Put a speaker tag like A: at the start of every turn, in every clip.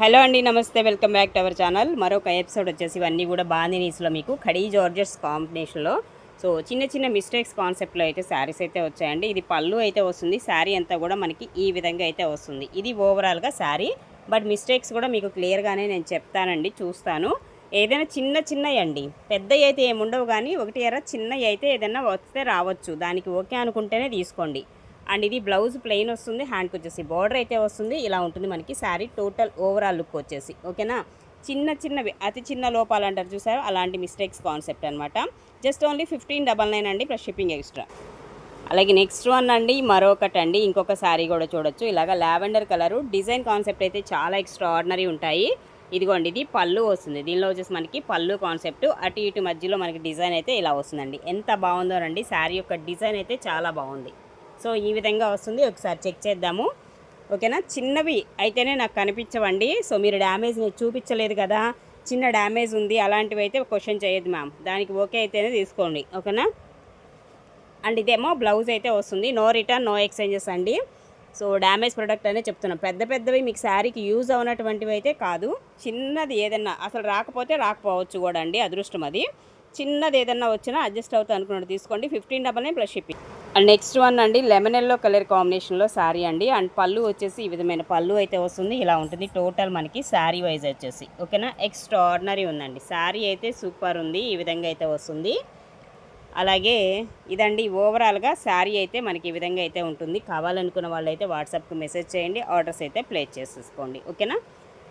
A: Hello అండి నమస్తే. Welcome back to our channel. మరొక ఎపిసోడ్ వచ్చేసి ఇవన్నీ కూడా బాందినీస్లో మీకు. ఖడీ జార్జెస్ కాంబినేషన్లో. సో చిన్న చిన్న మిస్టేక్స్ కాన్సెప్ట్లో అయితే శారీస్ అయితే వచ్చాయండి. ఇది పళ్ళు అయితే వస్తుంది. శారీ అంతా కూడా మనకి ఈ విధంగా అయితే వస్తుంది. ఇది ఓవరాల్గా శారీ. బట్ మిస్టేక్స్ కూడా మీకు క్లియర్గానే నేను చెప్తానండి చూస్తాను. ఏదైనా చిన్న చిన్నవి అండి. పెద్దవి అయితే ఏముండవు కానీ ఒకటి ఎర్ర చిన్నవి అయితే ఏదైనా వస్తే రావచ్చు. దానికి ఓకే అనుకుంటేనే తీసుకోండి. అండ్ ఇది బ్లౌజ్ ప్లెయిన్ వస్తుంది హ్యాండ్కి వచ్చేసి బార్డర్ అయితే వస్తుంది. ఇలా ఉంటుంది మనకి శారీ టోటల్ ఓవరాల్ లుక్ వచ్చేసి. ఓకేనా? చిన్న చిన్నవి అతి చిన్న లోపాలు అంటారు చూసారు? అలాంటి మిస్టేక్స్ కాన్సెప్ట్ అనమాట just only fifteen double nine అండి ప్లస్ షిప్పింగ్ ఎక్స్ట్రా. అలాగే నెక్స్ట్ వన్ అండి మరొకటి అండి ఇంకొక శారీ కూడా చూడొచ్చు. ఇలాగ లావెండర్ కలరు డిజైన్ కాన్సెప్ట్ అయితే చాలా ఎక్స్ట్రా ఆర్డినరీ ఉంటాయి. ఇదిగోండి ఇది పళ్ళు వస్తుంది. దీనిలో వచ్చేసి మనకి పళ్ళు కాన్సెప్ట్ అటు ఇటు మధ్యలో మనకి డిజైన్ అయితే ఇలా వస్తుందండి. ఎంత బాగుందోనండి శారీ యొక్క డిజైన్ అయితే చాలా బాగుంది. సో ఈ విధంగా వస్తుంది. ఒకసారి చెక్ చేద్దాము. ఓకేనా? చిన్నవి అయితేనే నాకు కనిపించవండి. సో మీరు డ్యామేజ్ నేను చూపించలేదు కదా? చిన్న డ్యామేజ్ ఉంది. అలాంటివి అయితే క్వశ్చన్ చేయదు మ్యామ్. దానికి ఓకే అయితేనే తీసుకోండి. ఓకేనా? అండ్ ఇదేమో బ్లౌజ్ అయితే వస్తుంది. నో రిటర్న్ నో ఎక్స్చేంజెస్ అండి. సో డ్యామేజ్ ప్రోడక్ట్ అనే చెప్తున్నాం. పెద్ద పెద్దవి మీకు శారీకి యూజ్ అవునటువంటివి అయితే కాదు. చిన్నది ఏదన్నా అసలు రాకపోతే రాకపోవచ్చు కూడా అండి. అదృష్టం అది. చిన్నది ఏదన్నా వచ్చినా అడ్జస్ట్ అవుతా అనుకున్నట్టు తీసుకోండి. Fifteen double nine plus shipping. Next one అండి లెమన్ ఎల్లో కలర్ కాంబినేషన్లో శారీ అండి. అండ్ పళ్ళు వచ్చేసి ఈ విధమైన పళ్ళు అయితే వస్తుంది. ఇలా ఉంటుంది. టోటల్ మనకి శారీ వైజ్ వచ్చేసి. ఓకేనా? ఎక్స్ట్రాడినరీ ఉందండి. శారీ అయితే సూపర్ ఉంది. ఈ విధంగా అయితే వస్తుంది. అలాగే ఇదండి ఓవరాల్గా శారీ అయితే మనకి ఈ విధంగా అయితే ఉంటుంది. కావాలనుకున్న వాళ్ళు అయితే వాట్సాప్కి మెసేజ్ చేయండి. ఆర్డర్స్ అయితే ప్లేస్ చేసేసుకోండి. ఓకేనా?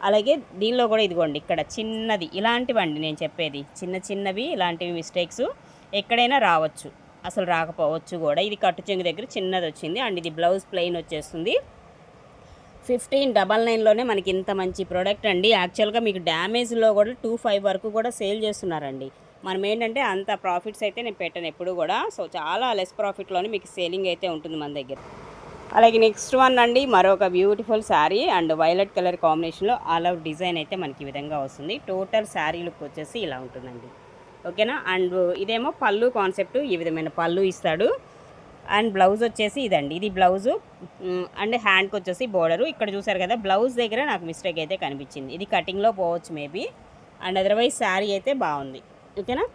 A: అలాగే దీనిలో కూడా ఇదిగోండి. ఇక్కడ చిన్నది ఇలాంటివండి నేను చెప్పేది. చిన్న చిన్నవి ఇలాంటివి మిస్టేక్స్ ఎక్కడైనా రావచ్చు. అసలు రాకపోవచ్చు కూడా. ఇది కట్టు చెంగు దగ్గర చిన్నది వచ్చింది. అండ్ ఇది బ్లౌజ్ ప్లెయిన్ వచ్చేస్తుంది. ఫిఫ్టీన్ డబల్ నైన్లోనే మనకి ఇంత మంచి ప్రోడక్ట్ అండి. యాక్చువల్గా మీకు డ్యామేజ్లో కూడా టూ ఫైవ్ వరకు కూడా సేల్ చేస్తున్నారండి. మనం ఏంటంటే అంత ప్రాఫిట్స్ అయితే నేను పెట్టను ఎప్పుడు కూడా. సో చాలా లెస్ ప్రాఫిట్లోనే మీకు సేలింగ్ అయితే ఉంటుంది మన దగ్గర. అలాగే నెక్స్ట్ వన్ అండి మరొక beautiful sari and violet colour కాంబినేషన్లో ఆల్ అవుట్ డిజైన్ అయితే మనకి ఈ విధంగా వస్తుంది. టోటల్ శారీ లుక్ వచ్చేసి ఇలా ఉంటుందండి. ఓకేనా? అండ్ ఇదేమో పళ్ళు కాన్సెప్ట్ ఈ విధమైన పళ్ళు ఇస్తాడు. అండ్ బ్లౌజ్ వచ్చేసి ఇదండి. ఇది బ్లౌజు. అండ్ హ్యాండ్కి వచ్చేసి బోర్డరు ఇక్కడ చూసారు కదా బ్లౌజ్ దగ్గర నాకు మిస్టేక్ అయితే కనిపించింది. ఇది కటింగ్లో పోవచ్చు మేబీ అండ్ అదర్వైజ్ శారీ అయితే బాగుంది. ఓకేనా?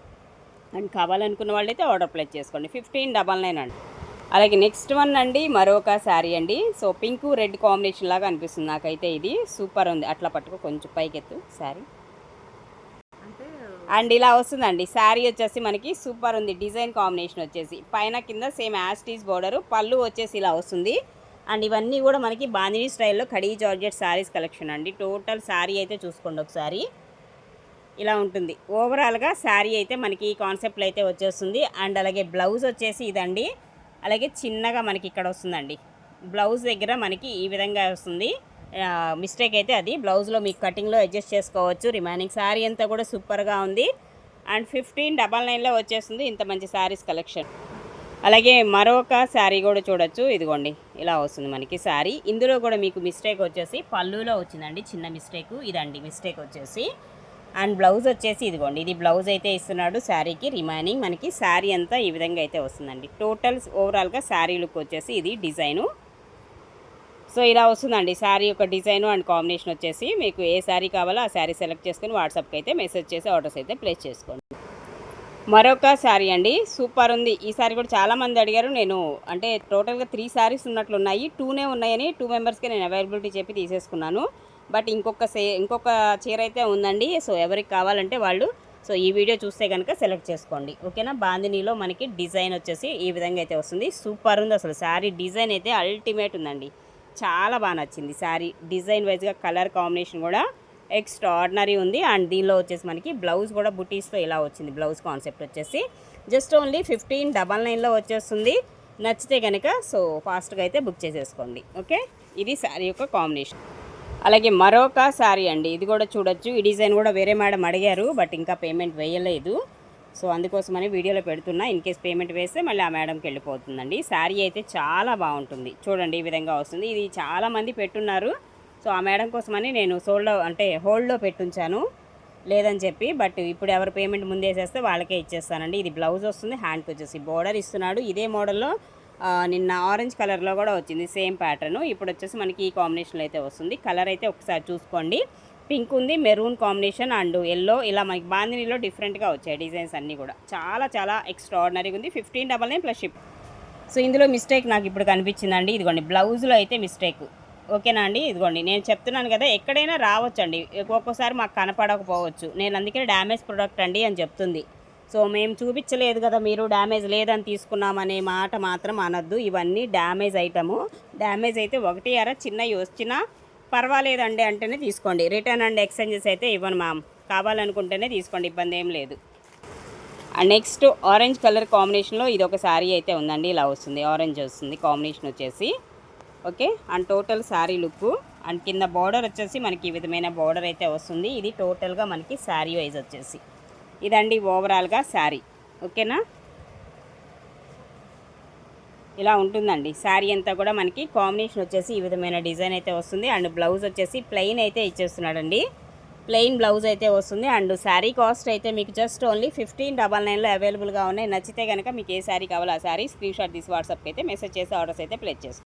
A: అండ్ కావాలనుకున్న వాళ్ళైతే ఆర్డర్ ప్లేస్ చేసుకోండి. ఫిఫ్టీన్ డబల్ నైన్ అండి. అలాగే నెక్స్ట్ వన్ అండి మరొక శారీ అండి. సో పింక్ రెడ్ కాంబినేషన్ లాగా అనిపిస్తుంది నాకైతే ఇది. సూపర్ ఉంది. అట్లా పట్టుకో కొంచెం పైకెత్తు శారీ అండ్ ఇలా వస్తుందండి. శారీ వచ్చేసి మనకి సూపర్ ఉంది. డిజైన్ కాంబినేషన్ వచ్చేసి. పైన కింద సేమ్ యాస్టీస్ బోర్డరు. పళ్ళు వచ్చేసి ఇలా వస్తుంది. అండ్ ఇవన్నీ కూడా మనకి బాందిని స్టైల్లో కడీ జార్జెట్ శారీస్ కలెక్షన్ అండి. టోటల్ శారీ అయితే చూసుకోండి ఒకసారి. ఇలా ఉంటుంది. ఓవరాల్గా శారీ అయితే మనకి ఈ కాన్సెప్ట్లో అయితే వచ్చేస్తుంది. అండ్ అలాగే బ్లౌజ్ వచ్చేసి ఇదండి. అలాగే చిన్నగా మనకి ఇక్కడ వస్తుందండి. బ్లౌజ్ దగ్గర మనకి ఈ విధంగా వస్తుంది. మిస్టేక్ అయితే అది. బ్లౌజ్లో మీకు కటింగ్లో అడ్జస్ట్ చేసుకోవచ్చు. రిమైనింగ్ శారీ అంతా కూడా సూపర్గా ఉంది. అండ్ ఫిఫ్టీన్ డబల్ నైన్లో వచ్చేస్తుంది ఇంత మంచి శారీస్ కలెక్షన్ అలాగే మరొక శారీ కూడా చూడొచ్చు. ఇదిగోండి ఇలా వస్తుంది మనకి శారీ ఇందులో కూడా మీకు మిస్టేక్ వచ్చేసి పళ్ళులో వచ్చిందండి. చిన్న మిస్టేక్ ఇదండి మిస్టేక్ వచ్చేసి. అండ్ బ్లౌజ్ వచ్చేసి ఇదిగోండి ఇది బ్లౌజ్ అయితే ఇస్తున్నాడు శారీకి రిమైనింగ్ మనకి శారీ అంతా ఈ విధంగా అయితే వస్తుందండి. టోటల్ ఓవరాల్గా శారీ లుక్ వచ్చేసి ఇది డిజైను సో ఇలా వస్తుందండి. శారీ యొక్క డిజైన్ అండ్ కాంబినేషన్ వచ్చేసి మీకు ఏ శారీ కావాలో ఆ శారీ సెలెక్ట్ చేసుకుని వాట్సాప్కి అయితే మెసేజ్ చేసి ఆర్డర్స్ అయితే ప్లేస్ చేసుకోండి. మరొక శారీ అండి. సూపర్ ఉంది. ఈ శారీ కూడా చాలామంది అడిగారు. నేను అంటే టోటల్గా త్రీ శారీస్ ఉన్నట్లు ఉన్నాయి. టూనే ఉన్నాయని టూ మెంబర్స్కి నేను అవైలబిలిటీ చెప్పి తీసేసుకున్నాను. బట్ ఇంకొక సే ఇంకొక చీర అయితే ఉందండి. సో ఎవరికి కావాలంటే వాళ్ళు సో ఈ వీడియో చూస్తే కనుక సెలెక్ట్ చేసుకోండి. ఓకేనా? బాందినీలో మనకి డిజైన్ వచ్చేసి ఈ విధంగా అయితే వస్తుంది. సూపర్ ఉంది అసలు. శారీ డిజైన్ అయితే అల్టిమేట్ ఉందండి. చాలా బాగా నచ్చింది. శారీ డిజైన్ వైజ్గా కలర్ కాంబినేషన్ కూడా ఎక్స్ట్రా ఆర్డినరీ ఉంది. అండ్ దీనిలో వచ్చేసి మనకి బ్లౌజ్ కూడా బుటీస్తో ఇలా వచ్చింది. బ్లౌజ్ కాన్సెప్ట్ వచ్చేసి జస్ట్ ఓన్లీ ఫిఫ్టీన్ డబల్ నైన్లో వచ్చేస్తుంది. నచ్చితే కనుక సో ఫాస్ట్గా అయితే బుక్ చేసేసుకోండి. ఓకే? ఇది శారీ యొక్క కాంబినేషన్. అలాగే మరొక శారీ అండి. ఇది కూడా చూడొచ్చు. ఈ డిజైన్ కూడా వేరే మేడం అడిగారు బట్ ఇంకా పేమెంట్ వేయలేదు. సో అందుకోసమని వీడియోలో పెడుతున్నా ఇన్ కేస్ పేమెంట్ వేస్తే మళ్ళీ ఆ మేడంకి వెళ్ళిపోతుందండి. శారీ అయితే చాలా బాగుంటుంది. చూడండి ఈ విధంగా వస్తుంది. ఇది చాలామంది పెట్టున్నారు. సో ఆ మేడం కోసమని నేను సోల్డ్లో అంటే హోల్డ్లో పెట్టుంచాను. లేదని చెప్పి బట్ ఇప్పుడు ఎవరు పేమెంట్ ముందేసేస్తే వాళ్ళకే ఇచ్చేస్తానండి. ఇది బ్లౌజ్ వస్తుంది హ్యాండ్కి వచ్చేసి బోర్డర్ ఇస్తున్నాడు. ఇదే మోడల్లో నిన్న ఆరెంజ్ కలర్లో కూడా వచ్చింది. Same pattern. ఇప్పుడు వచ్చేసి మనకి ఈ కాంబినేషన్లో అయితే వస్తుంది. కలర్ అయితే ఒకసారి చూసుకోండి. పింక్ ఉంది మెరూన్ కాంబినేషన్ అండ్ ఎల్లో ఇలా మనకి బాందినీలో డిఫరెంట్గా వచ్చాయి డిజైన్స్ అన్నీ కూడా. చాలా చాలా ఎక్స్ట్రాడినరీగా ఉంది. Fifteen double nine plus ship so ఇందులో మిస్టేక్ నాకు ఇప్పుడు కనిపించిందండి. ఇదిగోండి బ్లౌజ్లో అయితే మిస్టేక్ ఓకేనా అండి? ఇదిగోండి నేను చెప్తున్నాను కదా ఎక్కడైనా రావచ్చండి. ఒక్కొక్కసారి మాకు కనపడకపోవచ్చు. నేను అందుకే డ్యామేజ్ ప్రోడక్ట్ అండి అని చెప్తుంది. సో మేము చూపించలేదు కదా మీరు డ్యామేజ్ లేదని తీసుకున్నామనే మాట మాత్రం అనద్దు. ఇవన్నీ డ్యామేజ్ ఐటము డ్యామేజ్ అయితే ఒకటి అర చిన్నవి వచ్చినా పర్వాలేదండి అంటేనే తీసుకోండి. రిటర్న్ అండ్ ఎక్స్చేంజెస్ అయితే ఇవ్వను మ్యామ్. కావాలనుకుంటేనే తీసుకోండి ఇబ్బంది ఏం లేదు. అండ్ నెక్స్ట్ ఆరెంజ్ కలర్ కాంబినేషన్లో ఇది ఒక శారీ అయితే ఉందండి ఇలా వస్తుంది. ఆరెంజ్ వస్తుంది కాంబినేషన్ వచ్చేసి. Okay and total sari look. And కింద బార్డర్ వచ్చేసి మనకి ఈ విధమైన బార్డర్ అయితే వస్తుంది. ఇది టోటల్గా మనకి శారీ వైజ్ వచ్చేసి. ఇదండి ఓవరాల్గా శారీ. ఓకేనా? ఇలా ఉంటుందండి. శారీ అంతా కూడా మనకి కాంబినేషన్ వచ్చేసి ఈ విధమైన డిజైన్ అయితే వస్తుంది. అండ్ బ్లౌజ్ వచ్చేసి ప్లెయిన్ అయితే ఇచ్చేస్తున్నాడండి. ప్లెయిన్ బ్లౌజ్ అయితే వస్తుంది. అండ్ శారీ కాస్ట్ అయితే మీకు జస్ట్ ఓన్లీ ఫిఫ్టీన్ డబల్ నైన్లో అవైలబుల్గా ఉన్నాయి. నచ్చితే కనుక మీకు ఏ శారీ కావాలో ఆ శారీ స్క్రీన్ షాట్ తీసి వాట్సాప్కి అయితే మెసేజ్ చేసి ఆర్డర్స్ అయితే ప్లేస్ చేసుకోండి